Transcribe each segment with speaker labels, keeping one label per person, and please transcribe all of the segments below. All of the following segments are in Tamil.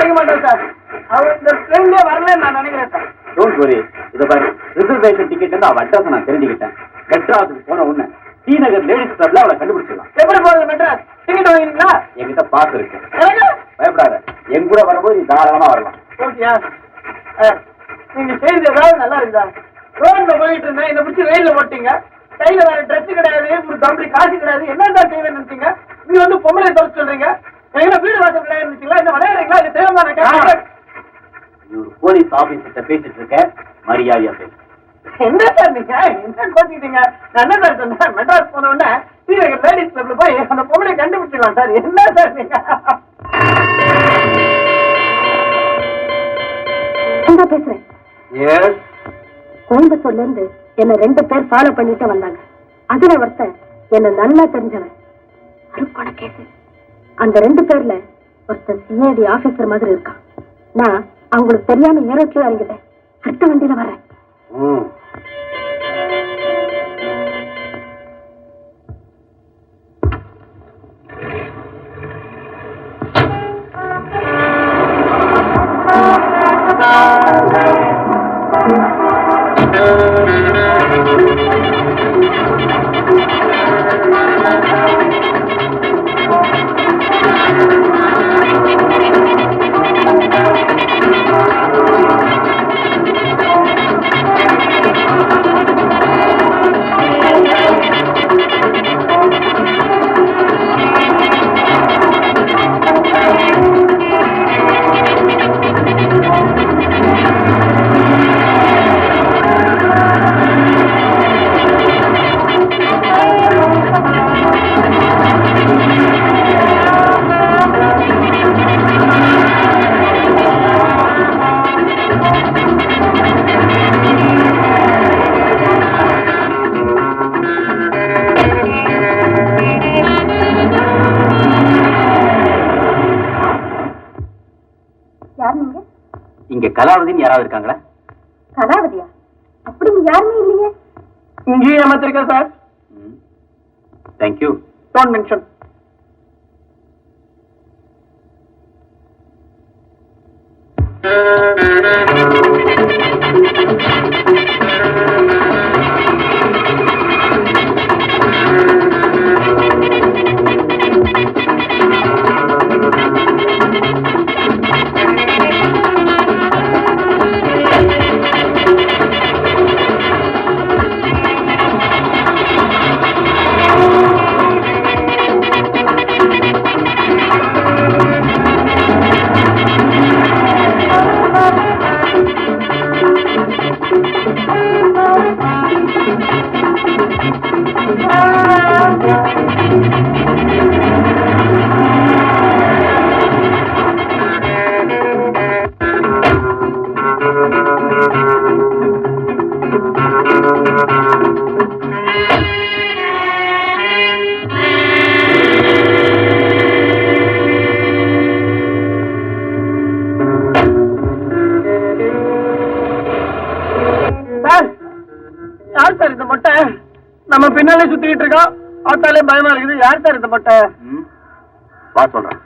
Speaker 1: மாட்டேன் சார். அவர் இந்த ட்ரெயின்லயே வரலன்னு நான் நினைக்கிறேன் சார்.
Speaker 2: டோன்ட் வரி இத பாரு ரிசர்வேஷன் டிக்கெட் இருந்து அவ அட்ரஸ் நான் தெரிஞ்சுக்கிட்டேன். மெட்ராஸுக்கு போன உடனே டி நகர் லேடிஸ் கிளப்ல அவளை கண்டுபிடிச்சிடலாம்.
Speaker 1: எப்படி போகுது மெட்ராஸ்? டிக்கெட் வாங்கினீங்களா
Speaker 2: என்கிட்ட பாஸ் இருக்கு. பயப்படாத. என் கூட வரும்போது நீ தாராளமா வரலாம்.
Speaker 1: ஓகேயா நீங்க செய்தி ஏதாவது நல்லா இருக்குதா ரோட்ல போயிட்டு இருந்தேன். இந்த பிடிச்சி வெயில்ல போட்டீங்க. கையில வேற ட்ரெஸ் கிடையாது ஒரு கம்பெனி காசு கிடையாது. என்ன தான் செய்வேன்னு நினைச்சீங்க? நீங்க வந்து பொம்பளை சொல்றீங்க. எங்க வீடு வாசல் கிடையாது இருந்துச்சுங்களா? இந்த விளையாடுறீங்களா இது தேவையான கேட்க
Speaker 2: நீ ஒரு போலீஸ் ஆபீசர்கிட்ட பேசிட்டு இருக்க மரியாதையா பேசு.
Speaker 1: என்ன சார் நீங்க? என்ன கோச்சிக்கிட்டீங்க? நான் என்ன சார் சொன்னேன் மெட்ராஸ் போன உடனே லேடிஸ் கிளப்ல போய் அந்த பொம்பளை கண்டுபிடிச்சிடலாம் சார். என்ன சார் நீங்க?
Speaker 3: பேசுறேன்.
Speaker 2: எஸ்
Speaker 3: கோயம்புத்தூர்ல இருந்து என்ன ரெண்டு பேர் ஃபாலோ பண்ணிட்டு வந்தாங்க. அதுல ஒருத்தன் என்ன நல்லா தெரிஞ்சவன். அருக்கோண கேசு அந்த ரெண்டு பேர்ல ஒருத்தன் சிஐடி ஆபீசர் மாதிரி இருக்கான். நான் அவங்களுக்கு தெரியாம ஏரோட்லயே இறங்கிட்டேன். அடுத்த வண்டியில வரேன்.
Speaker 2: யாராவது இருக்காங்களா?
Speaker 3: கலாவதியா அப்படி யாருமே இல்லையே.
Speaker 1: இங்கேயும் ஏமாத்திருக்கேன் sir?
Speaker 2: Thank you
Speaker 1: don't mention sir சுத்திக்கிட்டு இருக்கோம் பார்த்தாலே பயமா இருக்குது. யார் சார் இந்த மொட்டை
Speaker 2: வா சொல்றேன்.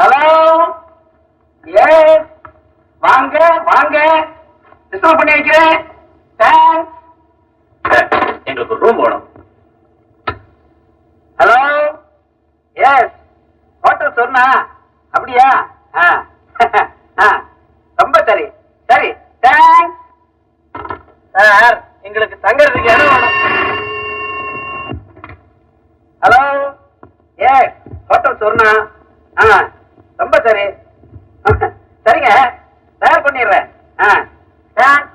Speaker 1: ஹலோ? எஸ் வாங்க வாங்க. டிஸ்டர்ப் பண்ணி வைக்கிறேன்
Speaker 2: எங்களுக்கு ரூம் வேணும்.
Speaker 1: ஹலோ? எஸ் ஹோட்டல் சொன்னா அப்படியா? ஆ. ஆ. ரொம்ப சரி சரி தேங்க்ஸ் சார் எங்களுக்கு தங்கறதுக்கு இடம் வேணும் ஹலோ எஸ் ஹோட்டல் சொன்னா ஆ ரொம்ப சரி சரிங்க தயார் பண்ணிடுறேன் ஆ தேங்க்ஸ்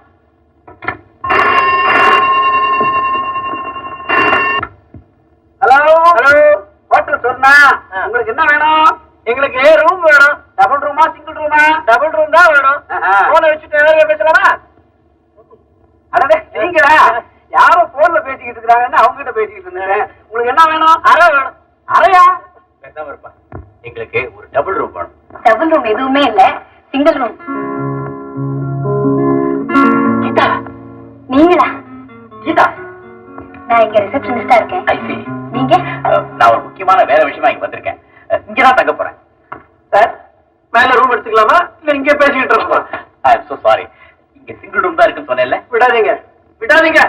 Speaker 1: ஹலோ ஹலோ ஹோட்டல் சொன்னா உங்களுக்கு என்ன எங்களுக்கு ரூம் வேணும். டபுள் ரூமா சிங்கிள் ரூமா டபுள் ரூம் தான் வேணும். போனை வச்சுட்டு வேற பேசலாமா? அடடே நீங்களா? யாரோ போன்ல பேசிக்கிட்டு இருக்காங்கன்னு அவங்க கிட்ட பேசிக்கிட்டு இருந்தேன். உங்களுக்கு என்ன வேணும்? அறை வேணும். அறையா
Speaker 2: பேசாம இருப்பா எங்களுக்கு ஒரு டபுள் ரூம் வேணும்.
Speaker 3: டபுள் ரூம் எதுவுமே இல்ல. சிங்கிள் ரூம் நீங்களா?
Speaker 2: கீதா.
Speaker 3: நான் இங்க ரிசப்ஷனிஸ்டா இருக்கேன். நீங்க?
Speaker 2: நான் ஒரு முக்கியமான வேலை விஷயமா இங்க வந்திருக்கேன். இங்கதான் தங்க போறேன்.
Speaker 1: ரூம் எடுத்துக்கலாமா இல்ல இங்கே பேசிக்கிட்டு இருக்கோமா
Speaker 2: ஐ எம் சோ சாரி இங்க சிங்கிள் ரூம் தான் இருக்குன்னு சொன்னேன்ல.
Speaker 1: விடாதீங்க. விடாதீங்க.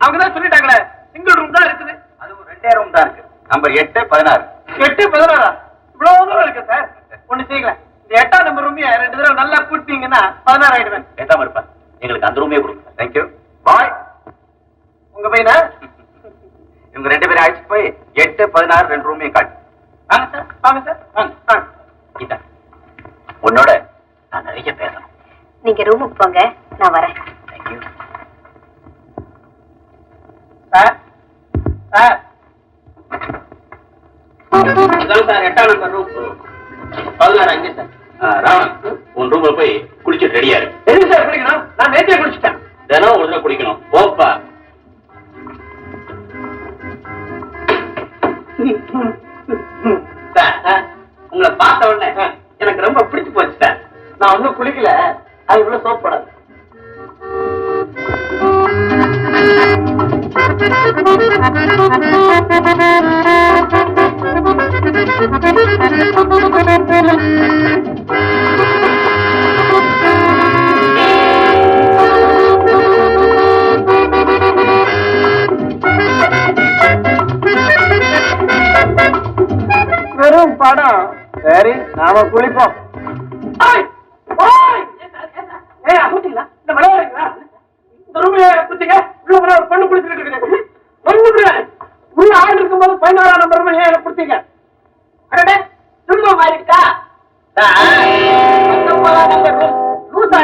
Speaker 1: அவங்க தான் சொல்லிட்டாங்களே. சிங்கிள் ரூம் தான் இருக்குது.
Speaker 2: அதுவும் ரெண்டே ரூம் தான் இருக்கு. நம்பர் எட்டு பதினாறு.
Speaker 1: எட்டு பதினாறா? இவ்வளவு தூரம் இருக்கு சார் ஒண்ணு செய்யுங்களேன் இந்த எட்டாம் நம்பர் ரூமைய ரெண்டு தடவை நல்லா கூட்டிங்கன்னா பதினாறு ஆயிடுவேன்.
Speaker 2: பேசாம இருப்பேன் எங்களுக்கு அந்த ரூமே கொடுங்க தேங்க்யூ
Speaker 1: பாய் உங்க பையனா?
Speaker 2: இவங்க ரெண்டு பேரும் அழைச்சிட்டு போய் எட்டு பதினாறு ரெண்டு ரூமையும் காட்டு.
Speaker 1: வாங்க சார் வாங்க சார் வாங்க வாங்க
Speaker 2: கீதா உன்னோட நான் நிறைய பேசணும்
Speaker 3: நீங்க ரூமுக்கு போங்க. நான் வரேன்.
Speaker 2: தேங்க்யூ
Speaker 1: சார் சார் இதான் சார் எட்டாம் நம்பர் ரூம் பதினாறு அங்கே சார்
Speaker 2: ராமன் உன் ரூம்ல போய் குளிச்சுட்டு ரெடியா இரு.
Speaker 1: எதுக்கு சார் குளிக்கணும்? நான் நேற்றே குளிச்சிட்டேன்.
Speaker 2: தினம் ஒரு தடவை குளிக்கணும். போப்பா.
Speaker 1: சார் உங்களை பார்த்த உடனே எனக்கு ரொம்ப பிடிச்சு போச்சு சார் நான் ஒன்றும் குளிக்கல. அது இவ்வளவு சோப் போடாது. வெறும் படம். சரி நாம குளிப்போம்.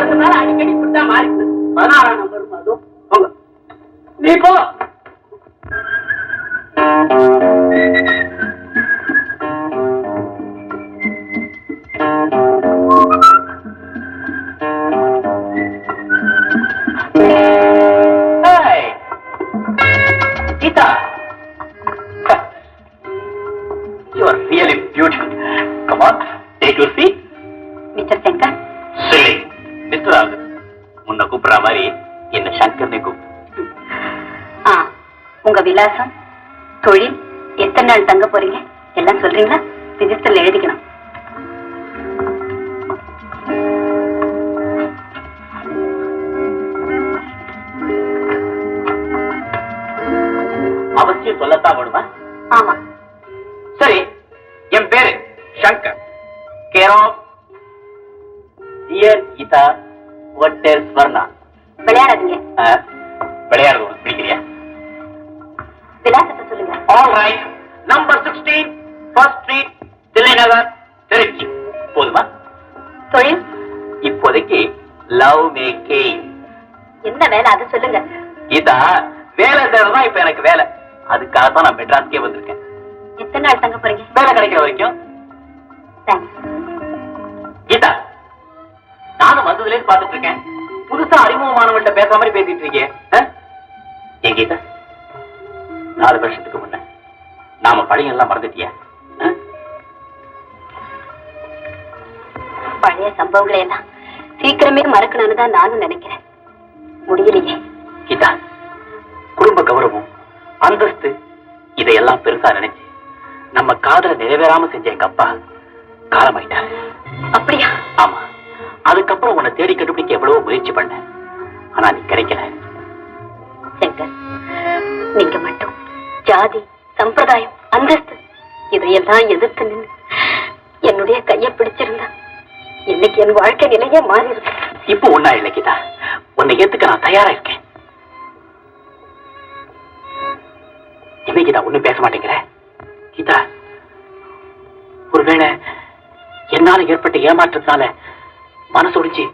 Speaker 1: அதனால அடிக்கடி இப்படிதான் மாறிடுது. பதினாறாம் நம்பர் அதுவும். போங்க. நீ போ
Speaker 2: You are really beautiful. Come on, take your seat. Mr. Shankar கூப்பிடுற மாதிரி என்ன சங்கர்னே கூப்பிடு
Speaker 3: உங்க விலாசம் தொழில் எத்தனை நாள் தங்க போறீங்க? எல்லாம் சொல்றீங்களா? ரிஜிஸ்டர்ல எழுதிக்கணும்.
Speaker 2: அவசியம் சொல்லத்தான் வேணுமா?
Speaker 3: ஆமா.
Speaker 2: சரி என் பேரு Shankar. Care of dear Geetha வட்டர் Swarna.
Speaker 3: விளையாடாதீங்க.
Speaker 2: விளையாடுறது உனக்கு பிடிக்கிறியா
Speaker 3: விலாசத்தை சொல்லுங்க.
Speaker 2: All right number sixteen first street Thillai Nagar Trichy. போதுமா?
Speaker 3: தொழில்?
Speaker 2: இப்போதைக்கு லவ் மேக்கிங்
Speaker 3: என்ன வேலை? அதை சொல்லுங்க.
Speaker 2: கீதா வேலை தேவைதான் இப்ப எனக்கு வேலை. அதுக்காக தான் நான் மெட்ராஸ்க்கே வந்திருக்கேன்.
Speaker 3: எத்தனை நாள் தங்க போறீங்க?
Speaker 2: வேலை கிடைக்கிற வரைக்கும்.
Speaker 3: தேங்க்ஸ்
Speaker 2: கீதா நானும் வந்ததுல இருந்து பாத்துட்டு இருக்கேன். புதுசா அறிமுகமானவன்ட்ட பேசுற மாதிரி பேசிட்டு இருக்கேன் கீதா? நாலு வருஷத்துக்கு முன்ன நாம பழைய எல்லாம் மறந்துட்டியா?
Speaker 3: பழைய சம்பவங்களை எல்லாம் சீக்கிரமே மறக்கணும்னு தான் நானும் நினைக்கிறேன். முடியலையே.
Speaker 2: கீதா குடும்ப கௌரவம் அந்தஸ்து இதையெல்லாம் பெருசா நினைச்சு நம்ம காதல நிறைவேறாம செஞ்ச எங்க அப்பா காலமாயிட்டாரு.
Speaker 3: அப்படியா?
Speaker 2: ஆமா. அதுக்கப்புறம் உன்னை தேடி கண்டுபிடிக்க எவ்வளவோ முயற்சி பண்ணேன். ஆனா நீ கிடைக்கல.
Speaker 3: சங்கர் நீங்க மட்டும் ஜாதி சம்பிரதாயம் அந்தஸ்து இதையெல்லாம் எதிர்த்து நின்று என்னுடைய கையை பிடிச்சிருந்தா இன்னைக்கு என் வாழ்க்கை நிலையே மாறி இருக்கு
Speaker 2: இப்போ ஒன்னா இல்ல கீதா உன்னை ஏத்துக்க நான் தயாரா இருக்கேன். என்ன கீதா ஒண்ணும் பேச மாட்டேங்கிற? கீதா ஒருவேளை என்னால ஏற்பட்ட ஏமாற்றத்தினால மனசு ஒடிச்சு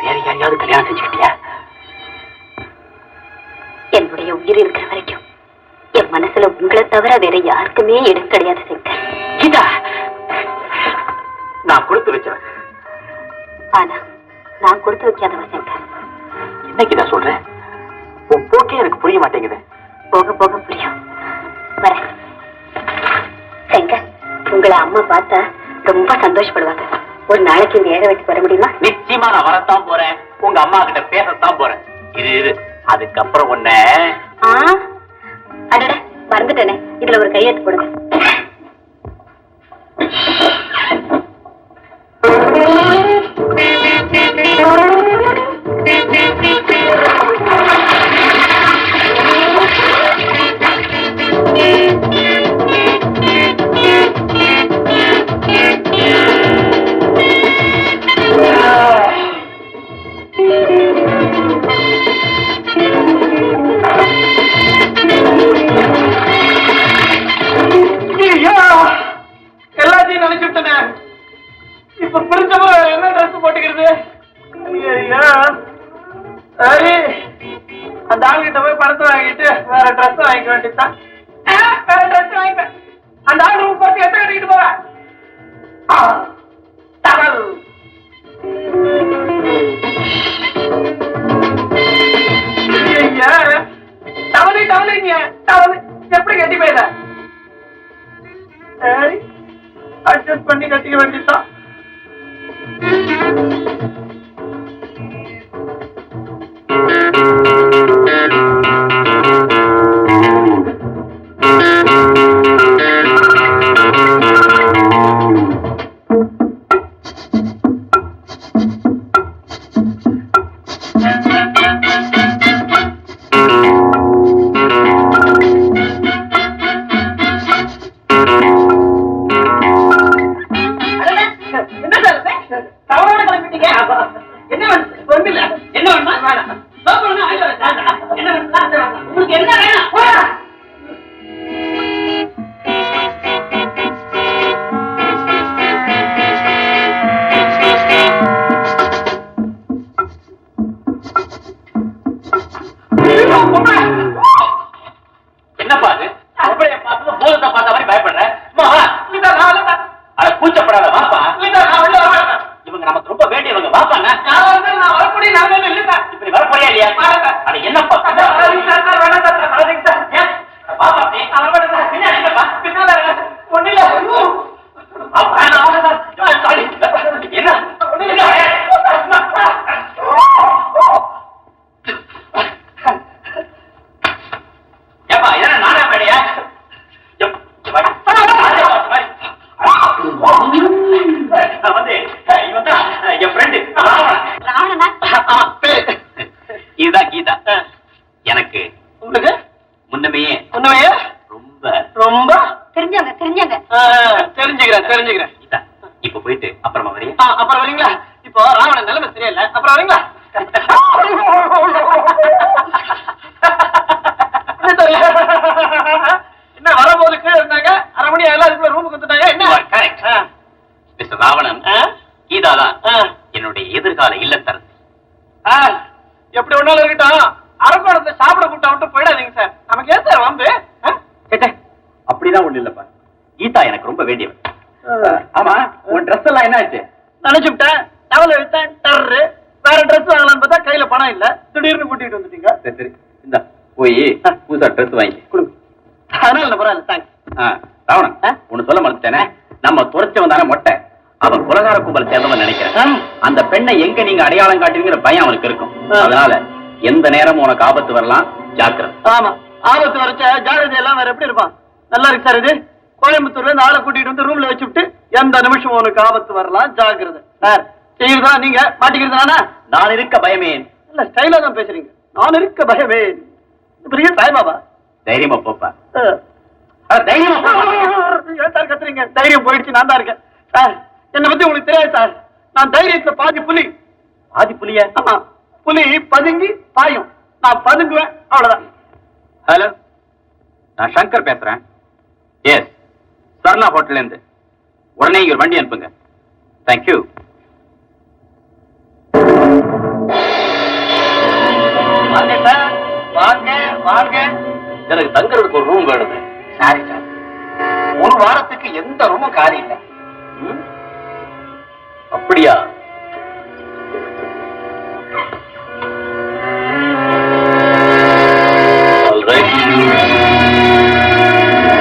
Speaker 2: வேற யாரையாவது கல்யாணம் செஞ்சுக்கிட்டியா?
Speaker 3: என்னுடைய உயிர் இருக்கிற வரைக்கும் என் மனசுல உங்களை தவிர வேற யாருக்குமே இடம் கிடையாது சங்கர்
Speaker 2: கீதா! நான் கொடுத்து வச்சேன்
Speaker 3: ஆனா நான் கொடுத்து வைக்காதவ சங்கர்
Speaker 2: என்ன கீதா சொல்ற? உன் போக்கே எனக்கு புரிய மாட்டேங்குது.
Speaker 3: போக போக புரியும். வரேன். சங்கர் உங்களை அம்மா பார்த்தா ரொம்ப சந்தோஷப்படுவாங்க. ஒரு நாளைக்கு இந்த ஏழை வீட்டுக்கு வர முடியுமா?
Speaker 2: நிச்சயமா நான் வரத்தான் போறேன். உங்க அம்மா கிட்ட பேசத்தான் போறேன். இது இது அதுக்கப்புறம் உன்ன
Speaker 3: ஆ? அடட மறந்துட்டேனே. இதுல ஒரு கையெழுத்து போடுங்க.
Speaker 1: இப்ப என்ன ட்ரெஸ் போட்டுக்கிறது? சரி. அந்த ஆள்கிட்ட போய் பணத்தை வாங்கிட்டு வேற ட்ரெஸ் வாங்கிக்க வேண்டியதுதான். வேற ட்ரெஸ் வாங்கிப்பேன். அந்த ஆள் ரூம் பார்த்து எத்தனை கட்டிக்கிட்டு போவேன் ஆ, டவல். ஐயா டவலு எப்படி கட்டி போயிட சரி. அட்ஜஸ்ட் பண்ணி கட்டிக்க வேண்டியதுதான்.
Speaker 2: பூதத்தை பார்த்த மாதிரி பயப்படுற அம்மா, வா.
Speaker 1: இல்ல, நான் வரல.
Speaker 2: அட கூச்சப்படாத வாப்பா. இவங்க நமக்கு ரொம்ப வேண்டியவங்க வாப்பா
Speaker 1: நான் வரக்கூடிய நிலைமையில இல்ல சார்.
Speaker 2: இப்ப நீ வர போறியா இல்லையா. அட என்னப்பா
Speaker 1: வேணாம் சார்?
Speaker 2: வாப்பா. பின்னாடி என்னப்பா?
Speaker 1: பின்னால இருங்க. ஒண்ணும் இல்ல. ஐயோ.
Speaker 2: வாப்பா, நான் வரேன் சார். ஆ, sorry. என்ன
Speaker 1: ஒண்ணும்
Speaker 2: என்ன
Speaker 1: இல்ல.
Speaker 2: ஏப்பா இதென்ன நாடா மேடையா எப், இங்க வா. நான் வந்து இவன் தான் என் ஃப்ரெண்டு
Speaker 3: ராவணனா
Speaker 1: ஆ, பேரு.
Speaker 2: இதுதான் கீதா எனக்கு
Speaker 1: உங்களுக்கு
Speaker 2: முன்னமே
Speaker 1: உண்மையே
Speaker 2: ரொம்ப
Speaker 1: ரொம்ப
Speaker 3: தெரிஞ்சவங்க தெரிஞ்சவங்க
Speaker 1: ஆ, தெரிஞ்சுக்கிறேன் தெரிஞ்சுக்கிறேன்
Speaker 2: கீதா இப்ப போயிட்டு அப்புறமா வரையா
Speaker 1: ஆ, அப்புறம் வரீங்களா இப்போ ராவணன் நிலைமை சரியில்லை அப்புறம் வரீங்களா என்ன தெரியல? என்ன வரும்போது கீழே இருந்தாங்க அரை மணி ஆகல அதுக்குள்ள ரூமுக்கு வந்துட்டாங்க. என்ன?
Speaker 2: கரெக்ட் மிஸ்டர் ராவணன்
Speaker 1: ஆ,
Speaker 2: கீதா தான்
Speaker 1: ஆ,
Speaker 2: என்னுடைய எதிர்கால இல்லத்தரசி.
Speaker 1: ஆ, எப்படி ஒன்னாலும் இருக்கட்டும். அரக்கோணத்தை சாப்பிட கூட்டா விட்டு போயிடாதீங்க சார் நமக்கு ஏன் சார் வந்து
Speaker 2: அப்படிதான் ஒண்ணு இல்லப்பா. கீதா எனக்கு ரொம்ப வேண்டியவன் ஆமா உன் ட்ரெஸ் எல்லாம் என்ன ஆச்சு?
Speaker 1: நினைச்சுட்டேன் டவல் எடுத்தேன் டர்ரு வேற ட்ரெஸ் வாங்கலாம்னு பார்த்தா கையில பணம் இல்ல. திடீர்னு கூட்டிட்டு வந்துட்டீங்க.
Speaker 2: சரி சரி. இந்த. போய் புதுசா ட்ரெஸ் வாங்கி
Speaker 1: கொடுங்க. அதனால பரவாயில்ல தேங்க்ஸ்
Speaker 2: ராவணன்? ஒண்ணு சொல்ல மறந்துட்டேனே. நம்ம துரைச்சவன் தானே மொட்டை. அவன் குலகார கும்பல் சேர்ந்தவன் நினைக்கிறேன். அந்த பெண்ணை எங்க நீங்க அடையாளம் காட்டுவீங்கிற பயம் அவனுக்கு இருக்கும். அதனால எந்த நேரமும் உனக்கு ஆபத்து வரலாம். ஜாக்கிரதை.
Speaker 1: ஆமா. ஆபத்து வரைச்ச ஜாகிரதை எல்லாம் வேற எப்படி இருப்பான்? நல்லா இருக்கு சார் இது. கோயம்புத்தூர்ல இருந்து ஆளை கூட்டிட்டு வந்து ரூம்ல வச்சுட்டு எந்த நிமிஷம் உனக்கு ஆபத்து வரலாம். ஜாகிரதை சார் செய்யறதா நீங்க? மாட்டிக்கிறது நானா?
Speaker 2: நான் இருக்க பயமே
Speaker 1: இல்ல ஸ்டைலா தான் பேசுறீங்க. நான் இருக்க பயமே பெரிய சாய்பாபா.
Speaker 2: தைரியமா போப்பா. தைரியமா.
Speaker 1: ஏன் சார் கத்துறீங்க? தைரியம் போயிடுச்சு நான் தான் இருக்கேன். சார் என்னை பத்தி உங்களுக்கு தெரியாது சார். நான் தைரியத்துல பாதி புலி.
Speaker 2: ஆதி புலிய?
Speaker 1: ஆமா. புலி பதுங்கி பாயும். நான் பதுங்குவேன் அவ்வளவுதான்.
Speaker 2: ஹலோ? நான் சங்கர் பேசுறேன். எஸ் சர்ணா ஹோட்டல்ல இருந்து உடனே இங்க வண்டி அனுப்புங்க. Thank you
Speaker 1: sir. வாங்க வாங்க.
Speaker 2: எனக்கு தங்குறதுக்கு ஒரு ரூம் வேணுங்க
Speaker 1: சாரி சார் ஒரு வாரத்துக்கு எந்த ரூமும் காலி இல்லை?
Speaker 2: அப்படியா?